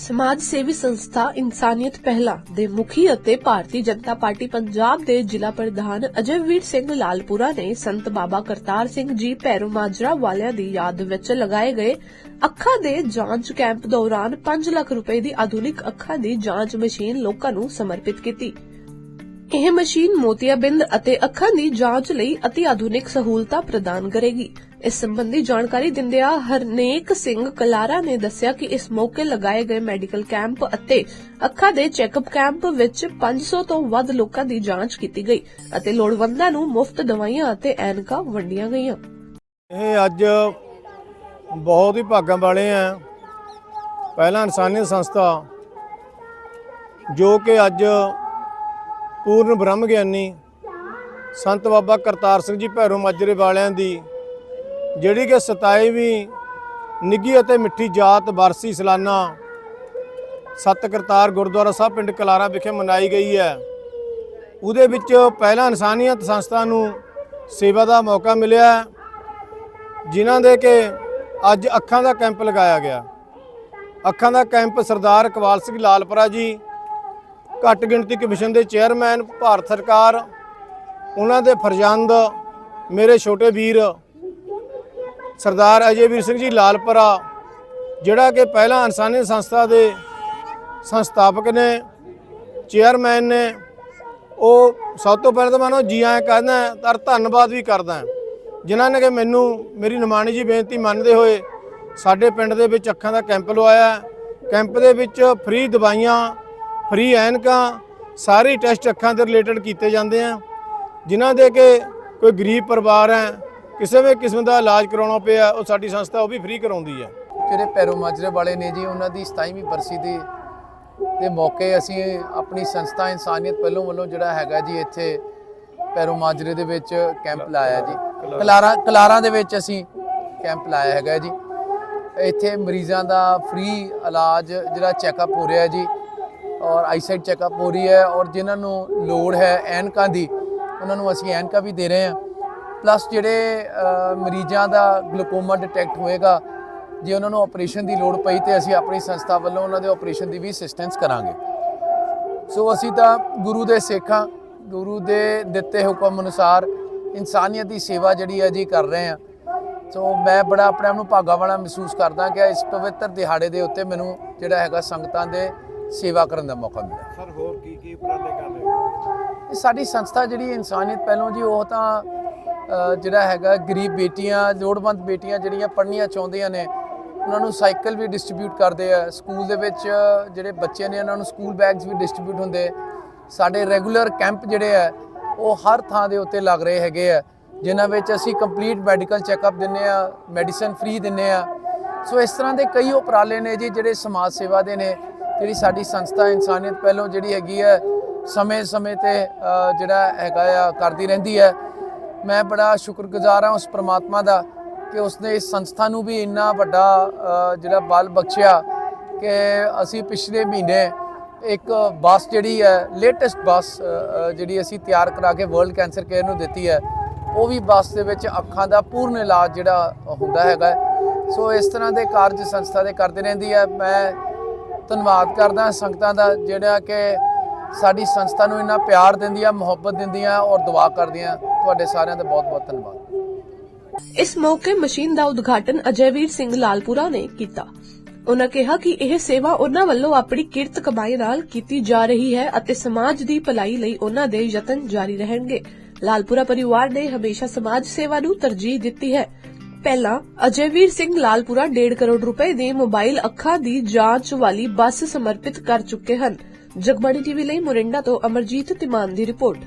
ਸਮਾਜ ਸੇਵੀ ਸੰਸਥਾ ਇਨਸਾਨੀਅਤ ਪਹਿਲਾ ਦੇ ਮੁਖੀ ਅਤੇ ਭਾਰਤੀ ਜਨਤਾ ਪਾਰਟੀ ਪੰਜਾਬ ਦੇ ਜ਼ਿਲ੍ਹਾ ਪ੍ਰਧਾਨ ਅਜੈਵੀਰ ਸਿੰਘ ਲਾਲਪੁਰਾ ਨੇ ਸੰਤ ਬਾਬਾ ਕਰਤਾਰ ਸਿੰਘ ਜੀ ਪੈਰੋ ਮਾਜਰਾ ਵਾਲਿਆਂ ਦੀ ਯਾਦ ਵਿੱਚ ਲਗਾਏ ਗਏ ਅੱਖਾਂ ਦੇ ਜਾਂਚ ਕੈਂਪ ਦੌਰਾਨ 5 ਲੱਖ ਰੁਪਏ ਦੀ ਆਧੁਨਿਕ ਅੱਖਾਂ ਦੀ ਜਾਂਚ ਮਸ਼ੀਨ ਲੋਕਾਂ ਨੂੰ ਸਮਰਪਿਤ ਕੀਤੀ। ਇਹ ਮਸ਼ੀਨ ਮੋਤੀਆਬਿੰਦ ਅਤੇ ਅੱਖਾਂ ਦੀ ਜਾਂਚ ਲਈ ਅਤੀ ਆਧੁਨਿਕ ਸਹੂਲਤਾਂ ਪ੍ਰਦਾਨ ਕਰੇਗੀ। ਇਸ ਸੰਬੰਧੀ ਜਾਣਕਾਰੀ ਦਿੰਦਿਆਂ ਹਰਨੇਕ ਸਿੰਘ ਕਲਾਰਾ ਨੇ ਦੱਸਿਆ ਕਿ ਇਸ ਮੌਕੇ ਲਗਾਏ ਗਏ ਮੈਡੀਕਲ ਕੈਂਪ ਅਤੇ ਅੱਖਾਂ ਦੇ ਚੈੱਕਅਪ ਕੈਂਪ ਵਿੱਚ 500 ਤੋਂ ਵੱਧ ਲੋਕਾਂ ਦੀ ਜਾਂਚ ਕੀਤੀ ਗਈ ਅਤੇ ਲੋੜਵੰਦਾਂ ਨੂੰ ਮੁਫਤ ਦਵਾਈਆਂ ਅਤੇ ਐਨਕਾਂ ਵੰਡੀਆਂ ਗਈਆਂ। ਇਹ ਅੱਜ ਬਹੁਤ ਹੀ ਭਾਗਾਂ ਵਾਲੇ ਆ। ਪਹਿਲਾ ਇਨਸਾਨੀ ਸੰਸਥਾ ਜੋ ਕਿ ਅੱਜ ਪੂਰਨ ਬ੍ਰਹਮ ਗਿਆਨੀ ਸੰਤ ਬਾਬਾ ਕਰਤਾਰ ਸਿੰਘ ਜੀ ਭੈਰੋ ਮਾਜਰੇ ਵਾਲਿਆਂ ਦੀ, ਜਿਹੜੀ ਕਿ 27ਵੀਂ ਨਿੱਗੀ ਅਤੇ ਮਿੱਠੀ ਜਾਤ ਵਾਰਸੀ ਸਲਾਨਾ ਸਤ ਕਰਤਾਰ ਗੁਰਦੁਆਰਾ ਸਾਹਿਬ ਪਿੰਡ ਕਲਾਰਾ ਵਿਖੇ ਮਨਾਈ ਗਈ ਹੈ। ਉਹਦੇ ਵਿੱਚ ਪਹਿਲਾ ਇਨਸਾਨੀਅਤ ਸੰਸਥਾ ਨੂੰ ਸੇਵਾ ਦਾ ਮੌਕਾ ਮਿਲਿਆ, ਜਿਨ੍ਹਾਂ ਦੇ ਕਿ ਅੱਜ ਅੱਖਾਂ ਦਾ ਕੈਂਪ ਲਗਾਇਆ ਗਿਆ। ਅੱਖਾਂ ਦਾ ਕੈਂਪ ਸਰਦਾਰ ਇਕਬਾਲ ਸਿੰਘ ਲਾਲਪੁਰਾ ਜੀ ਘੱਟ ਗਿਣਤੀ ਕਮਿਸ਼ਨ ਦੇ ਚੇਅਰਮੈਨ, ਭਾਰਤ ਸਰਕਾਰ, ਉਹਨਾਂ ਦੇ ਫਰਜ਼ੰਦ, ਮੇਰੇ ਛੋਟੇ ਵੀਰ, ਸਰਦਾਰ ਅਜੇ ਵੀਰ ਸਿੰਘ ਜੀ ਲਾਲਪਰਾ, ਜਿਹੜਾ ਕਿ ਪਹਿਲਾਂ ਇਨਸਾਨੀ ਸੰਸਥਾ ਦੇ ਸੰਸਥਾਪਕ ਨੇ, ਚੇਅਰਮੈਨ ਨੇ, ਉਹ ਸਭ ਤੋਂ ਪਹਿਲਾਂ ਤਾਂ ਮੈਂ ਉਹਨਾਂ ਜੀ ਆਇਆਂ ਕਹਿੰਦਾ ਤਾਂ ਧੰਨਵਾਦ ਵੀ ਕਰਦਾ ਜਿਨ੍ਹਾਂ ਨੇ ਕਿ ਮੈਨੂੰ, ਮੇਰੀ ਨਿਮਾਣੀ ਜੀ ਬੇਨਤੀ ਮੰਨਦੇ ਹੋਏ, ਸਾਡੇ ਪਿੰਡ ਦੇ ਵਿੱਚ ਅੱਖਾਂ ਦਾ ਕੈਂਪ ਲਵਾਇਆ ਕੈਂਪ ਦੇ ਵਿੱਚ ਫ੍ਰੀ ਦਵਾਈਆਂ ਫ੍ਰੀ ਐਨਕਾਂ ਸਾਰੇ ਟੈਸਟ ਅੱਖਾਂ ਦੇ ਰਿਲੇਟਡ ਕੀਤੇ ਜਾਂਦੇ ਆ, ਜਿਨ੍ਹਾਂ ਦੇ ਕਿ ਕੋਈ ਗਰੀਬ ਪਰਿਵਾਰ ਹੈ, ਕਿਸੇ ਵੀ ਕਿਸਮ ਦਾ ਇਲਾਜ ਕਰਾਉਣਾ ਪਿਆ, ਉਹ ਸਾਡੀ ਸੰਸਥਾ ਉਹ ਵੀ ਫ੍ਰੀ ਕਰਾਉਂਦੀ ਹੈ। ਜਿਹੜੇ ਪੈਰੋ ਮਾਜਰੇ ਵਾਲੇ ਨੇ ਜੀ, ਉਹਨਾਂ ਦੀ 27ਵੀਂ ਬਰਸੀ ਦੇ ਦੇ ਮੌਕੇ ਅਸੀਂ ਆਪਣੀ ਸੰਸਥਾ ਇਨਸਾਨੀਅਤ ਪਹਿਲੋਂ ਵੱਲੋਂ ਜਿਹੜਾ ਹੈਗਾ ਜੀ, ਇੱਥੇ ਪੈਰੋ ਮਾਜਰੇ ਦੇ ਵਿੱਚ ਕੈਂਪ ਲਾਇਆ ਜੀ। ਕਲਾਰਾ, ਕਲਾਰਾਂ ਦੇ ਵਿੱਚ ਅਸੀਂ ਕੈਂਪ ਲਾਇਆ ਹੈਗਾ ਜੀ। ਇੱਥੇ ਮਰੀਜ਼ਾਂ ਦਾ ਫ੍ਰੀ ਇਲਾਜ, ਜਿਹੜਾ ਚੈੱਕਅਪ ਹੋ ਰਿਹਾ ਜੀ ਔਰ ਆਈਸਾਈਟ ਚੈੱਕਅਪ ਹੋ ਰਹੀ ਹੈ ਔਰ ਜਿਨ੍ਹਾਂ ਨੂੰ ਲੋੜ ਹੈ ਐਨਕਾਂ ਦੀ, ਉਹਨਾਂ ਨੂੰ ਅਸੀਂ ਐਨਕਾਂ ਵੀ ਦੇ ਰਹੇ ਹਾਂ। ਪਲੱਸ ਜਿਹੜੇ ਮਰੀਜ਼ਾਂ ਦਾ ਗਲੂਕੋਮਾ ਡਿਟੈਕਟ ਹੋਏਗਾ, ਜੇ ਉਹਨਾਂ ਨੂੰ ਆਪਰੇਸ਼ਨ ਦੀ ਲੋੜ ਪਈ ਤੇ ਅਸੀਂ ਆਪਣੀ ਸੰਸਥਾ ਵੱਲੋਂ ਉਹਨਾਂ ਦੇ ਆਪਰੇਸ਼ਨ ਦੀ ਵੀ ਅਸਿਸਟੈਂਸ ਕਰਾਂਗੇ। ਸੋ ਅਸੀਂ ਤਾਂ ਗੁਰੂ ਦੇ ਸੇਖਾਂ, ਗੁਰੂ ਦੇ ਦਿੱਤੇ ਹੁਕਮ ਅਨੁਸਾਰ ਇਨਸਾਨੀਅਤ ਦੀ ਸੇਵਾ ਜਿਹੜੀ ਹੈ ਜੀ ਕਰ ਰਹੇ ਹਾਂ। ਸੋ ਮੈਂ ਬੜਾ ਆਪਣੇ ਆਪ ਨੂੰ ਭਾਗਾ ਵਾਲਾ ਮਹਿਸੂਸ ਕਰਦਾ ਕਿ ਇਸ ਪਵਿੱਤਰ ਦਿਹਾੜੇ ਦੇ ਉੱਤੇ ਮੈਨੂੰ ਜਿਹੜਾ ਹੈਗਾ ਸੰਗਤਾਂ ਦੇ ਸੇਵਾ ਕਰਨ ਦਾ ਮੌਕਾ ਮਿਲਿਆ। ਸਰ ਹੋਰ ਕੀ ਕੀ ਉਪਰਾਲੇ ਕਰ ਰਹੇ ਹੋ? ਸਾਡੀ ਸੰਸਥਾ ਜਿਹੜੀ ਇਨਸਾਨੀਅਤ ਪਹਿਲੋਂ ਜੀ ਉਹ ਤਾਂ ਜਿਹੜਾ ਹੈਗਾ ਗਰੀਬ ਬੇਟੀਆਂ ਲੋੜਵੰਦ ਬੇਟੀਆਂ ਜਿਹੜੀਆਂ ਪੜ੍ਹਨੀਆਂ ਚਾਹੁੰਦੀਆਂ ਨੇ ਉਹਨਾਂ ਨੂੰ ਸਾਈਕਲ ਵੀ ਡਿਸਟ੍ਰੀਬਿਊਟ ਕਰਦੇ ਆ। ਸਕੂਲ ਦੇ ਵਿੱਚ ਜਿਹੜੇ ਬੱਚੇ ਨੇ ਉਹਨਾਂ ਨੂੰ ਸਕੂਲ ਬੈਗਸ ਵੀ ਡਿਸਟ੍ਰੀਬਿਊਟ ਹੁੰਦੇ। ਸਾਡੇ ਰੈਗੂਲਰ ਕੈਂਪ ਜਿਹੜੇ ਆ ਉਹ ਹਰ ਥਾਂ ਦੇ ਉੱਤੇ ਲੱਗ ਰਹੇ ਹੈਗੇ ਆ ਜਿਨ੍ਹਾਂ ਵਿੱਚ ਅਸੀਂ ਕੰਪਲੀਟ ਮੈਡੀਕਲ ਚੈੱਕਅਪ ਦਿੰਨੇ ਆ ਮੈਡੀਸਨ ਫ੍ਰੀ ਦਿੰਨੇ ਆ। ਸੋ ਇਸ ਤਰ੍ਹਾਂ ਦੇ ਕਈ ਉਪਰਾਲੇ ਨੇ ਜੀ ਜਿਹੜੇ ਸਮਾਜ ਸੇਵਾ ਦੇ ਨੇ ਜਿਹੜੀ ਸਾਡੀ ਸੰਸਥਾ ਇਨਸਾਨੀਅਤ ਪਹਿਲੋਂ ਜਿਹੜੀ ਹੈਗੀ ਹੈ ਸਮੇਂ-ਸਮੇਂ ਤੇ ਜਿਹੜਾ ਹੈਗਾ ਆ, ਕਰਦੀ ਰਹਿੰਦੀ ਹੈ। ਮੈਂ ਬੜਾ ਸ਼ੁਕਰਗੁਜ਼ਾਰ ਹਾਂ ਉਸ ਪ੍ਰਮਾਤਮਾ ਦਾ ਕਿ ਉਸਨੇ ਇਸ ਸੰਸਥਾ ਨੂੰ ਵੀ ਇੰਨਾ ਵੱਡਾ ਜਿਹੜਾ ਬਲ ਬਖਸ਼ਿਆ ਕਿ ਅਸੀਂ ਪਿਛਲੇ ਮਹੀਨੇ ਇੱਕ ਬੱਸ ਜਿਹੜੀ ਹੈ, ਲੇਟੈਸਟ ਬੱਸ ਜਿਹੜੀ ਅਸੀਂ ਤਿਆਰ ਕਰਾ ਕੇ ਵਰਲਡ ਕੈਂਸਰ ਕੇਅਰ ਨੂੰ ਦਿੱਤੀ ਹੈ, ਉਹ ਵੀ ਬੱਸ ਦੇ ਵਿੱਚ ਅੱਖਾਂ ਦਾ ਪੂਰਨ ਇਲਾਜ ਜਿਹੜਾ ਹੁੰਦਾ ਹੈਗਾ ਸੋ ਇਸ ਤਰ੍ਹਾਂ ਦੇ ਕਾਰਜ ਸੰਸਥਾ ਦੇ ਕਰਦੀ ਰਹਿੰਦੀ ਹੈ। ਮੈਂ ਧੰਨਵਾਦ ਕਰਦਾ ਸੰਗਤਾਂ ਦਾ, ਜਿਹੜਾ ਕਿ ਸਾਡੀ ਸੰਸਥਾ ਨੂੰ ਇੰਨਾ ਪਿਆਰ ਦਿੰਦੀਆਂ, ਮੁਹੱਬਤ ਦਿੰਦੀਆਂ ਔਰ ਦੁਆ ਕਰਦੀਆਂ। ਤੁਹਾਡੇ ਸਾਰਿਆਂ ਦਾ ਬਹੁਤ ਬਹੁਤ ਧੰਨਵਾਦ। ਇਸ ਮੌਕੇ ਮਸ਼ੀਨ ਦਾ ਉਦਘਾਟਨ ਅਜੈਵੀਰ ਸਿੰਘ ਲਾਲਪੁਰਾ ਨੇ ਕੀਤਾ। ਉਨ੍ਹਾਂ ਕਿਹਾ ਕਿ ਇਹ ਸੇਵਾ ਉਹਨਾਂ ਵੱਲੋਂ ਆਪਣੀ ਕਿਰਤ ਕਮਾਈ ਨਾਲ ਕੀਤੀ ਜਾ ਰਹੀ ਹੈ ਅਤੇ ਸਮਾਜ ਦੀ ਭਲਾਈ ਲਈ ਉਹਨਾਂ ਦੇ ਯਤਨ ਜਾਰੀ ਰਹਿਣਗੇ। ਲਾਲਪੁਰਾ ਪਰਿਵਾਰ ਨੇ ਹਮੇਸ਼ਾ ਸਮਾਜ ਸੇਵਾ ਨੂੰ ਤਰਜੀਹ ਦਿੱਤੀ ਹੈ। ਪਹਿਲਾਂ ਅਜੇਵੀਰ ਸਿੰਘ ਲਾਲਪੁਰਾ 1.5 ਕਰੋੜ ਰੁਪਏ ਦੇ ਮੋਬਾਈਲ ਅੱਖਾਂ ਦੀ ਜਾਂਚ ਵਾਲੀ ਬੱਸ ਸਮਰਪਿਤ ਕਰ ਚੁੱਕੇ ਹਨ। ਜਗਬਾਣੀ ਟੀਵੀ ਲਈ ਮੋਰਿੰਡਾ ਤੋਂ ਅਮਰਜੀਤ ਤਿਮਾਨ ਦੀ ਰਿਪੋਰਟ।